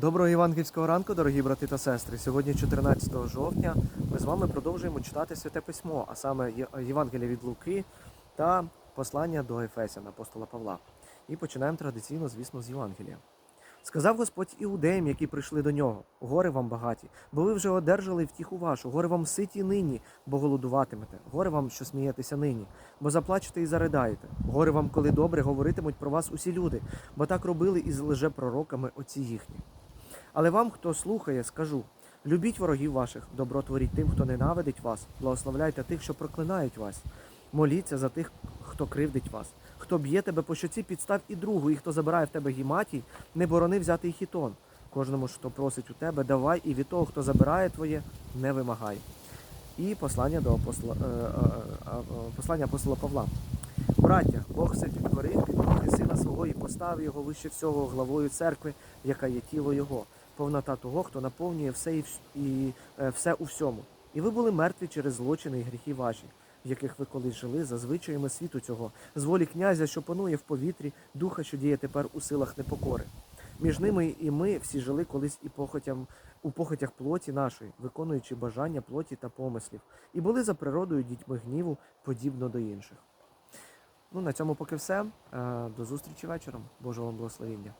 Доброго євангельського ранку, дорогі брати та сестри. Сьогодні, 14 жовтня, ми з вами продовжуємо читати Святе Письмо, а саме Євангелія від Луки та послання до Ефесян, апостола Павла. І починаємо традиційно, звісно, з Євангелія. Сказав Господь іудеям, які прийшли до нього: горе вам багаті, бо ви вже одержали втіху вашу, горе вам ситі нині, бо голодуватимете, горе вам, що смієтеся нині, бо заплачете і заридаєте. Горе вам, коли добре говоритимуть про вас усі люди, бо так робили із лжепророками отці їхні. Але вам, хто слухає, скажу: любіть ворогів ваших, добро творіть тим, хто ненавидить вас, благословляйте тих, що проклинають вас. Моліться за тих, хто кривдить вас. Хто б'є тебе по щоці, підстав і другу, і хто забирає в тебе гіматій, не борони взяти і хітон. Кожному, що просить у тебе, давай, і від того, хто забирає твоє, не вимагай. І послання до апостола, е, е, е, послання апостола Павла. Браття, Бог все і поставив його вище всього главою церкви, яка є тіло Його, повнота того, хто наповнює все і, і е, все у всьому. І ви були мертві через злочини і гріхи ваші, в яких ви колись жили за звичаями світу цього, з волі князя, що панує в повітрі, духа, що діє тепер у силах непокори. Між ними і ми всі жили колись і похотям у похотях плоті нашої, виконуючи бажання плоті та помислів, і були за природою дітьми гніву, подібно до інших. Ну, на цьому поки все. Е, До зустрічі вечором. Божого вам благословення.